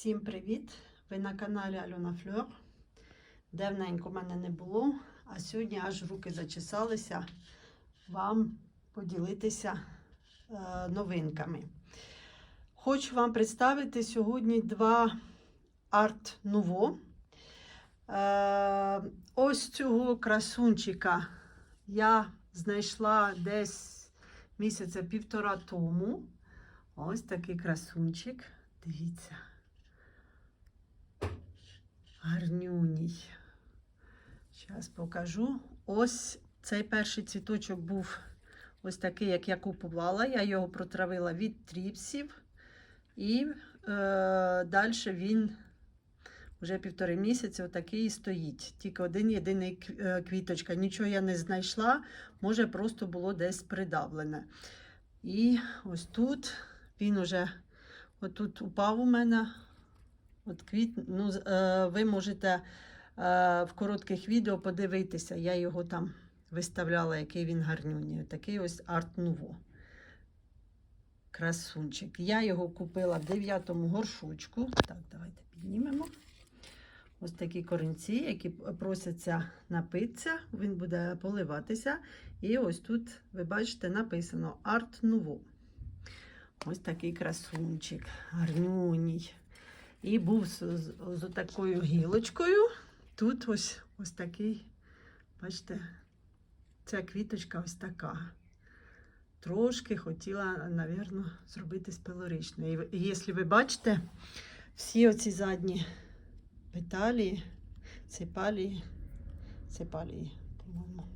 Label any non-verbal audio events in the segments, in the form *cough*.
Всім привіт! Ви на каналі Альона Фльор. Давненько мене не було, а сьогодні аж руки зачесалися вам поділитися е, новинками. Хочу вам представити сьогодні два арт нуво. Е, ось цього красунчика я знайшла десь місяця півтора тому. Ось такий красунчик. Дивіться. Гарнюній. Зараз покажу. Ось цей перший цвіточок був ось такий, як я купувала. Я його протравила від тріпсів. І е, далі він вже півтори місяці отакий і стоїть. Тільки один єдиний е, квіточка. Нічого я не знайшла, може, просто було десь придавлене. І ось тут він уже отут упав у мене. От квіт, ну, е, ви можете е, в коротких відео подивитися. Я його там виставляла, який він гарнюній. Такий ось арт нуво. Красунчик. Я його купила в 9 горшочку. Так, давайте піднімемо. Ось такі корінці, які просяться напитися, він буде поливатися. І ось тут, ви бачите, написано Арт Нуво. Ось такий красунчик, гарнюній. І був з, з, з такою гілочкою. Тут ось, ось такий, бачите, ця квіточка ось така. Трошки хотіла, напевно, зробити з пилоричною. І якщо ви бачите, всі оці задні петалі, цепалії, цепалії, по-моєму.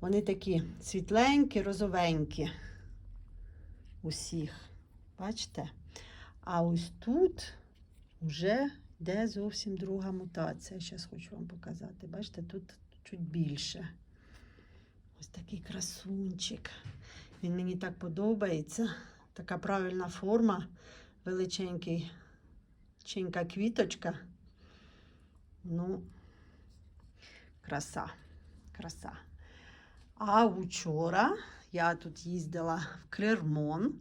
Вони такі світленькі, розовенькі. Усіх. Бачите? А ось тут вже йде зовсім друга мутація. Зараз хочу вам показати. Бачите, тут чуть більше. Ось такий красунчик. Він мені так подобається. Така правильна форма, величенький, чинка квіточка. Ну, краса, краса. А вчора я тут їздила в Клермон.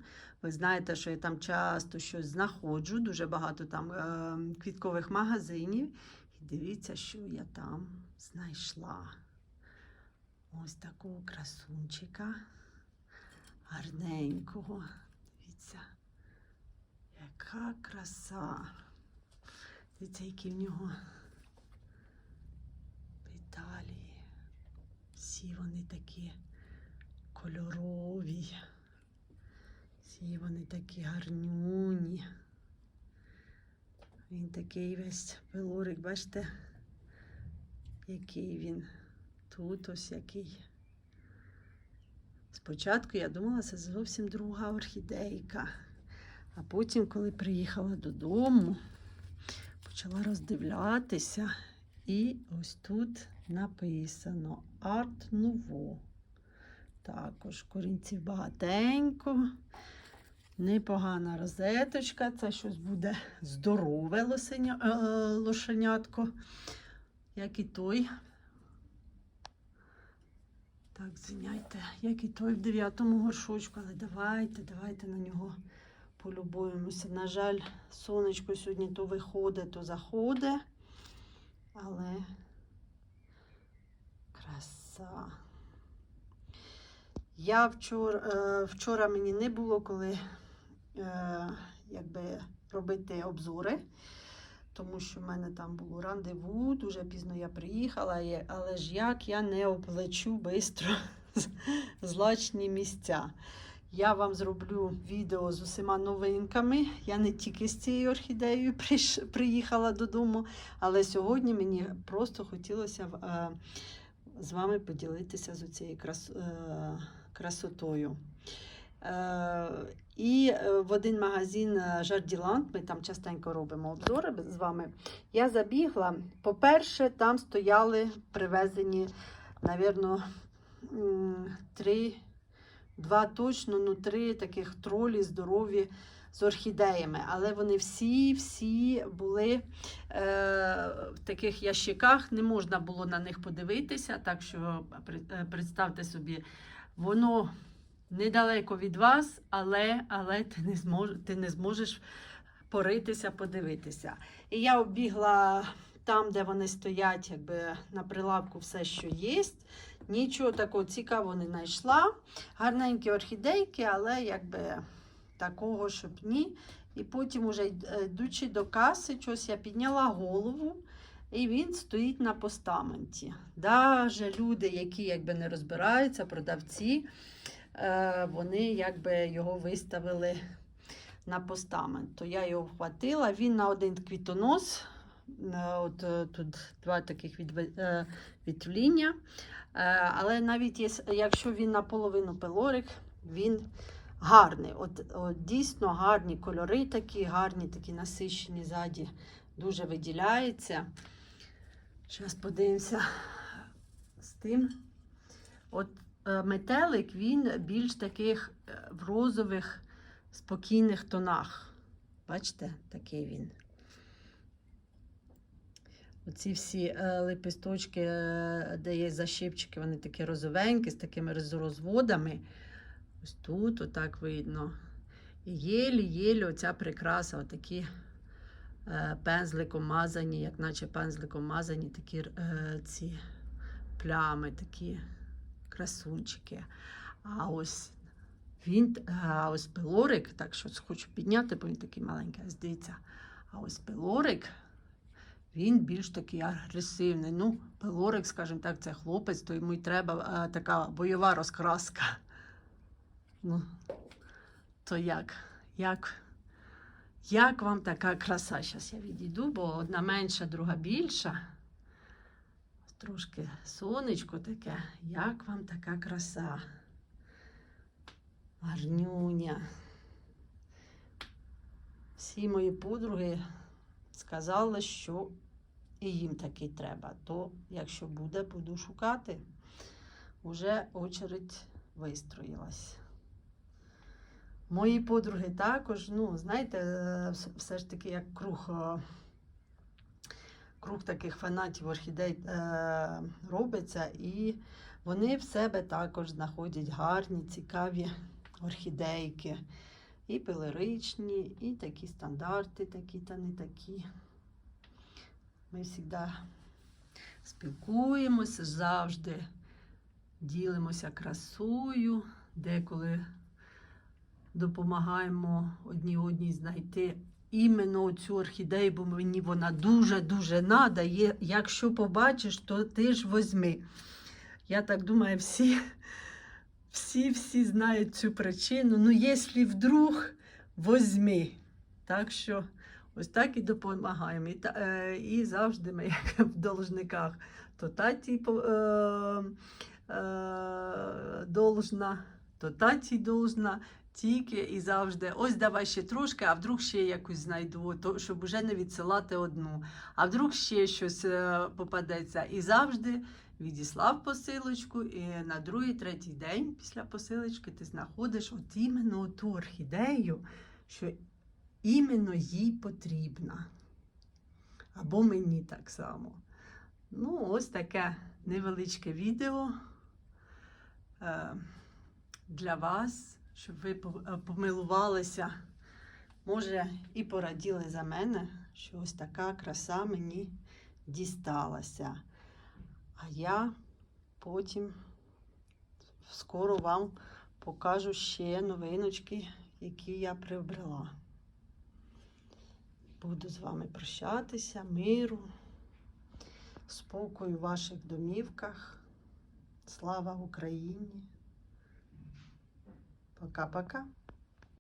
Ви знаєте, що я там часто щось знаходжу, дуже багато там е, квіткових магазинів. І дивіться, що я там знайшла. Ось такого красунчика. Гарненького. Дивіться, яка краса. Дивіться, які в нього петалії. Всі вони такі кольорові. Всі вони такі гарнюні. Він такий весь пилорик, бачите, який він. Тут ось який. Спочатку я думала, це зовсім друга орхідейка. А потім, коли приїхала додому, почала роздивлятися. І ось тут написано Арт Нуво. Також корінців багатенько. Непогана розеточка. Це щось буде здорове лосеня, е, лошенятко, як і той. Так, звиняйте, як і той в дев'ятому горшочку, але давайте, давайте на нього полюбуємося. На жаль, сонечко сьогодні то виходить, то заходить. Але краса. Я вчора, е, вчора мені не було коли е, якби, робити обзори, тому що в мене там було рандеву, дуже пізно я приїхала, але ж як я не облечу швидко *laughs* злачні місця. Я вам зроблю відео з усіма новинками. Я не тільки з цією орхідеєю приїхала додому, але сьогодні мені просто хотілося е, з вами поділитися з цією е, красотою. Е, і е, в один магазин е, Жарділанд, ми там частенько робимо обзори з вами. Я забігла. По-перше, там стояли привезені, напевно, три, два точно, ну три таких тролі здорові з орхідеями. Але вони всі-всі були е, в таких ящиках, не можна було на них подивитися. Так що представте собі, воно недалеко від вас, але, але ти, не змож, ти не зможеш поритися, подивитися. І я оббігла там, де вони стоять, якби на прилавку все, що є. Нічого такого цікавого не знайшла. Гарненькі орхідейки, але якби такого, щоб ні. І потім, уже йдучи до каси, щось я підняла голову, і він стоїть на постаменті. Даже люди, які якби не розбираються, продавці, е, вони якби його виставили на постамент. То я його вхватила. Він на один квітонос. е, От е, тут два таких відве- е. Е, Але навіть якщо він наполовину пелорик, він гарний. От, от дійсно гарні кольори такі, гарні, такі насищені ззаді, дуже виділяється. Зараз подивимося з тим. От е, метелик він більш таких е, в розових спокійних тонах. Бачите, такий він. Оці всі е, лепесточки, е, де є защипчики, вони такі розовенькі, з такими розводами. Ось тут отак видно. І єлі-єлі оця прикраса, отакі е, пензликом мазані, як наче пензликом мазані такі е, ці плями, такі красунчики. А ось він, а ось пилорик, так що хочу підняти, бо він такий маленький, ось дивіться. А ось пилорик, він більш такий агресивний. Ну, пилорик, скажімо так, це хлопець, то йому й треба е, така бойова розкраска. Ну, то як? Як? Як вам така краса? Зараз я відійду, бо одна менша, друга більша. Трошки сонечко таке. Як вам така краса? Гарнюня. Всі мої подруги сказали, що і їм такий треба. То, якщо буде, буду шукати. Уже очередь вистроїлась. Мої подруги також, ну, знаєте, е, все ж таки як круг, е, круг таких фанатів орхідей е, робиться, і вони в себе також знаходять гарні, цікаві орхідейки. І пилоричні, і такі стандарти, такі та не такі. Ми завжди спілкуємося, завжди ділимося красою, деколи допомагаємо одній одній знайти іменно цю орхідею, бо мені вона дуже-дуже нада. Є- Якщо побачиш, то ти ж возьми. Я так думаю, всі, всі, всі знають цю причину. Ну, якщо вдруг, возьми. Так що ось так і допомагаємо. І, та, е, і завжди ми як в должниках. То таті е, е, должна, то таті должна. Тільки і завжди, ось давай ще трошки, а вдруг ще якусь знайду, то, щоб уже не відсилати одну. А вдруг ще щось е, попадеться. І завжди відіслав посилочку, і на другий, третій день після посилочки ти знаходиш от іменно ту орхідею, що іменно їй потрібна. Або мені так само. Ну, ось таке невеличке відео е, для вас, щоб ви е, помилувалися, може, і пораділи за мене, що ось така краса мені дісталася. А я потім скоро вам покажу ще новиночки, які я приобрела. Буду з вами прощатися, миру, спокою в ваших домівках. Слава Україні! Пока-пока!